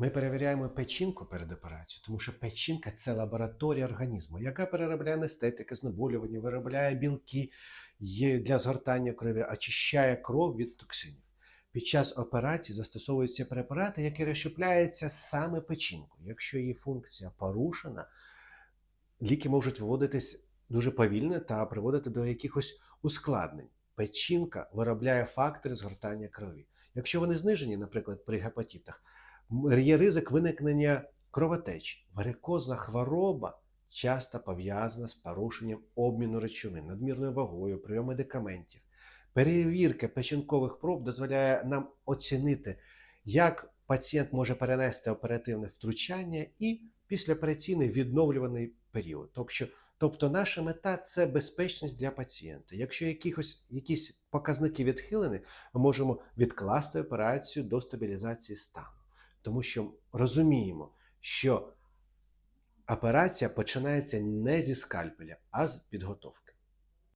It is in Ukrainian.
Ми перевіряємо печінку перед операцією, тому що печінка це лабораторія організму, яка переробляє анестетики, знеболювання, виробляє білки для згортання крові, очищає кров від токсинів. Під час операції застосовуються препарати, які розщепляються саме печінкою. Якщо її функція порушена, ліки можуть виводитись дуже повільно та приводити до якихось ускладнень. Печінка виробляє фактори згортання крові. Якщо вони знижені, наприклад, при гепатитах, є ризик виникнення кровотечі. Варикозна хвороба часто пов'язана з порушенням обміну речовин, надмірною вагою, прийом медикаментів. Перевірка печінкових проб дозволяє нам оцінити, як пацієнт може перенести оперативне втручання і післяопераційний відновлюваний період. Тобто, тобто наша мета це безпечність для пацієнта. Якщо якихось, якісь показники відхилені, ми можемо відкласти операцію до стабілізації стану. Тому що розуміємо, що операція починається не зі скальпеля, а з підготовки.